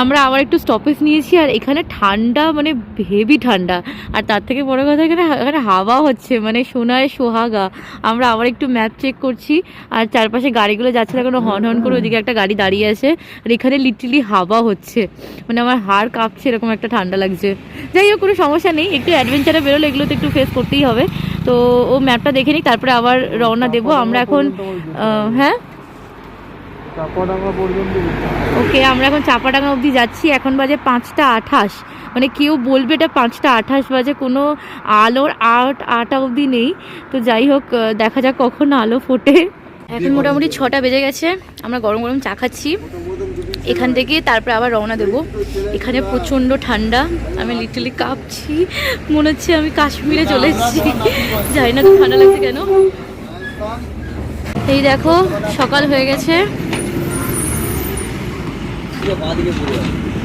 আমরা আবার একটু স্টপেজ নিয়েছি আর এখানে ঠান্ডা মানে হেভি ঠান্ডা। আর তার থেকে বড় কথা এখানে এখানে হাওয়া হচ্ছে মানে সোনায় সোহাগা। আমরা আবার একটু ম্যাপ চেক করছি, আর চারপাশে গাড়িগুলো যাচ্ছে না, কোনো হর্ন হর্ন করে ওদিকে একটা গাড়ি দাঁড়িয়ে আছে। আর এখানে লিটারলি হাওয়া হচ্ছে। মানে আমার হাড় কাঁপছে, এরকম একটা ঠান্ডা লাগছে। যাই হোক, কোনো সমস্যা নেই। একটু অ্যাডভেঞ্চারে বেরোলে এগুলো তো একটু ফেস করতেই হবে। তো ও ম্যাপটা দেখে নিই তারপরে আবার রওনা দেবো। আমরা এখন হ্যাঁ? চাপাডাঙ্গা পর্যন্ত ওকে আমরা এখন চাপাডাঙ্গা অবধি যাচ্ছি। এখন বাজে পাঁচটা আঠাশ। মানে কেউ বলবে এটা পাঁচটা আঠাশ বাজে কোনো আলোর আট আটা অবধি নেই। তো যাই হোক দেখা যাক কখন আলো ফোটে। এখন মোটামুটি ছটা বেজে গেছে। আমরা গরম গরম চা খাচ্ছি। এখান থেকে তারপরে আবার রওনা দেবো। এখানে প্রচণ্ড ঠান্ডা। আমি লিটালি কাঁপছি। মনে হচ্ছে আমি কাশ্মীরে চলে এসেছি। জানি না তো ঠান্ডা লাগছে কেন। এই দেখো সকাল হয়ে গেছে। 这滑的溜不溜